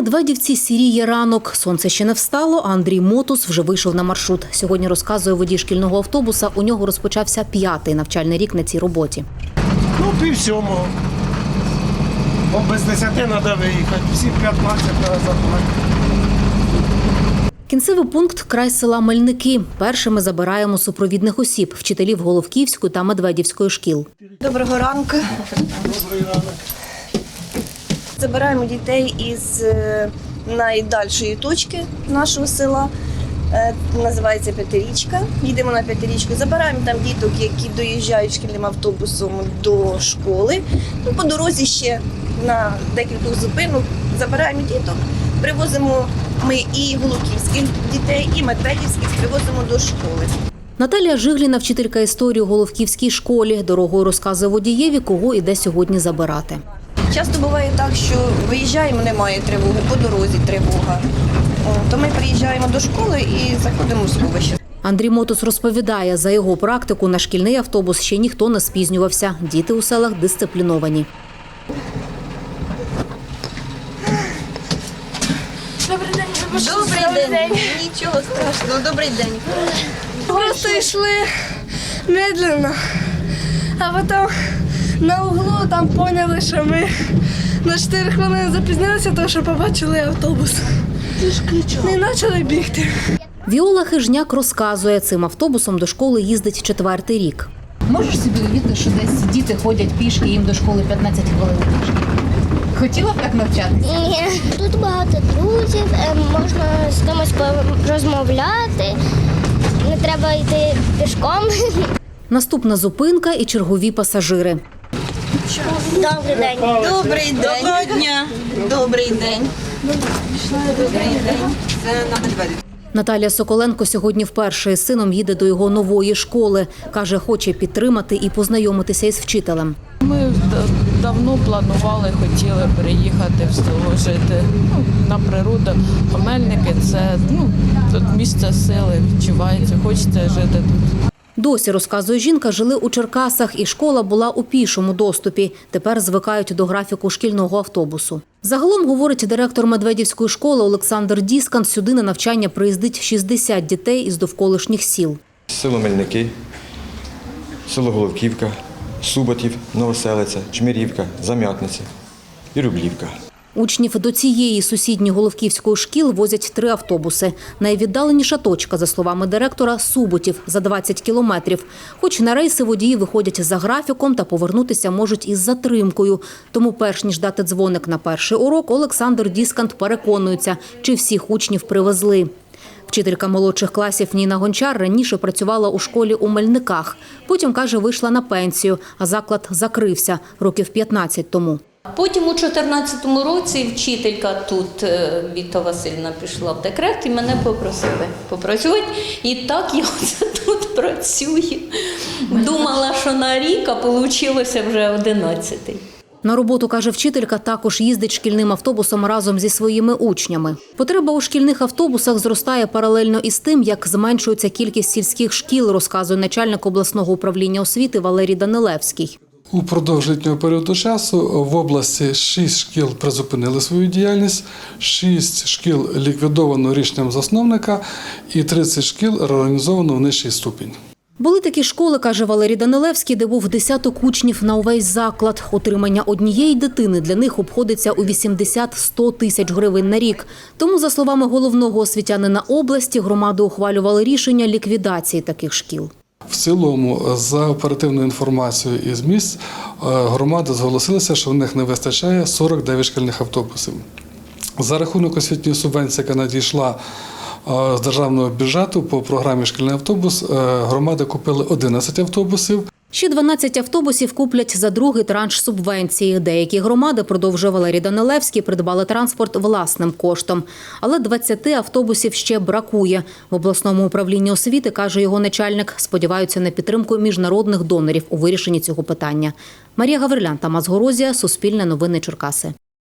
Медведівці сіріє ранок. Сонце ще не встало, а Андрій Мотус вже вийшов на маршрут. Сьогодні розказує водій шкільного автобуса. У нього розпочався п'ятий навчальний рік на цій роботі. Ну, пів сьомого. Бо без десяти треба виїхати. Всі 15 треба забрати. Кінцевий пункт край села Мельники. Першими забираємо супровідних осіб, вчителів Головківської та Медведівської шкіл. Доброго ранку. Добрий ранок. Забираємо дітей із е, найдальшої точки нашого села. Е, Називається П'ятирічка. Їдемо на п'ятирічку. Забираємо там діток, які доїжджають шкільним автобусом до школи. Ну, по дорозі ще на декількох зупинок забираємо діток. Привозимо ми і голубківських дітей, і медведівських привозимо до школи. Наталія Жигліна, вчителька історії у Головківській школі. Дорогою розказує водієві, кого іде сьогодні забирати. Часто буває так, що виїжджаємо, немає тривоги, по дорозі тривога. То ми приїжджаємо до школи і заходимо в сховище. Андрій Мотус розповідає, за його практику на шкільний автобус ще ніхто не спізнювався. Діти у селах дисципліновані. Добрий день. Нічого страшного, добрий день. Просто йшли медленно, а потім на углу там поняли, що ми на 4 хвилини запізнилися, тому що побачили автобус. І почали бігти. Віола Хижняк розказує, цим автобусом до школи їздить четвертий рік. Можеш собі уявити, що десь діти ходять пішки, їм до школи 15 хвилин пішки. Хотіла б так навчатися? Ні. Тут багато друзів, е, можна з кимось розмовляти, не треба йти пішком. Наступна зупинка і чергові пасажири. Добрий день. Добрий день. Доброго дня. Добрий день. Добрий день. Це на медведі. Наталія Соколенко сьогодні вперше із сином їде до його нової школи. Каже, хоче підтримати і познайомитися із вчителем. Ми давно планували, хотіли переїхати в село жити ну, на природу. Хмельники це ну, тут місце сили, відчувається, хочеться жити тут. Досі, розказує жінка, жили у Черкасах і школа була у пішому доступі. Тепер звикають до графіку шкільного автобусу. Загалом, говорить директор Медведівської школи Олександр Діскан, сюди на навчання приїздить 60 дітей із довколишніх сіл. село Мельники, село Головківка, Суботів, Новоселиця, Чмирівка, Зам'ятниця і Рублівка. Учнів до цієї сусідньої Головківської шкіл возять три автобуси. Найвіддаленіша точка, за словами директора, Суботів за 20 кілометрів. Хоч на рейси водії виходять за графіком та повернутися можуть із затримкою. Тому, перш ніж дати дзвоник на перший урок, Олександр Діскант переконується, чи всіх учнів привезли. Вчителька молодших класів Ніна Гончар раніше працювала у школі у Мельниках. Потім, каже, вийшла на пенсію, а заклад закрився років 15 тому. Потім у 2014 році вчителька тут е, Віта Васильівна пішла в декрет і мене попросили попрацювати. І так я оце тут працюю. Думала, що на рік, а вийшло вже 11-й. На роботу, каже вчителька, також їздить шкільним автобусом разом зі своїми учнями. Потреба у шкільних автобусах зростає паралельно із тим, як зменшується кількість сільських шкіл, розказує начальник обласного управління освіти Валерій Данилевський. Упродовж літнього періоду часу в області 6 шкіл призупинили свою діяльність, 6 шкіл ліквідовано рішенням засновника і 30 шкіл реорганізовано в нижчий ступінь. Були такі школи, каже Валерій Данилевський, де був десяток учнів на увесь заклад. Утримання однієї дитини для них обходиться у 80-100 тисяч гривень на рік. Тому, за словами головного освітянина області, громади ухвалювали рішення ліквідації таких шкіл. В цілому, за оперативною інформацією із місць, е, громади зголосилися, що в них не вистачає 49 шкільних автобусів. За рахунок освітньої субвенції, яка надійшла е, з державного бюджету по програмі Шкільний автобус, е, громади купили 11 автобусів. Ще 12 автобусів куплять за другий транш субвенції. Деякі громади, продовжує Валерій Данилевський, придбали транспорт власним коштом. Але 20 автобусів ще бракує. В обласному управлінні освіти, каже його начальник, сподіваються на підтримку міжнародних донорів у вирішенні цього питання. Марія Гаврилян, Тамас Горозія, Суспільне новини Черкаси.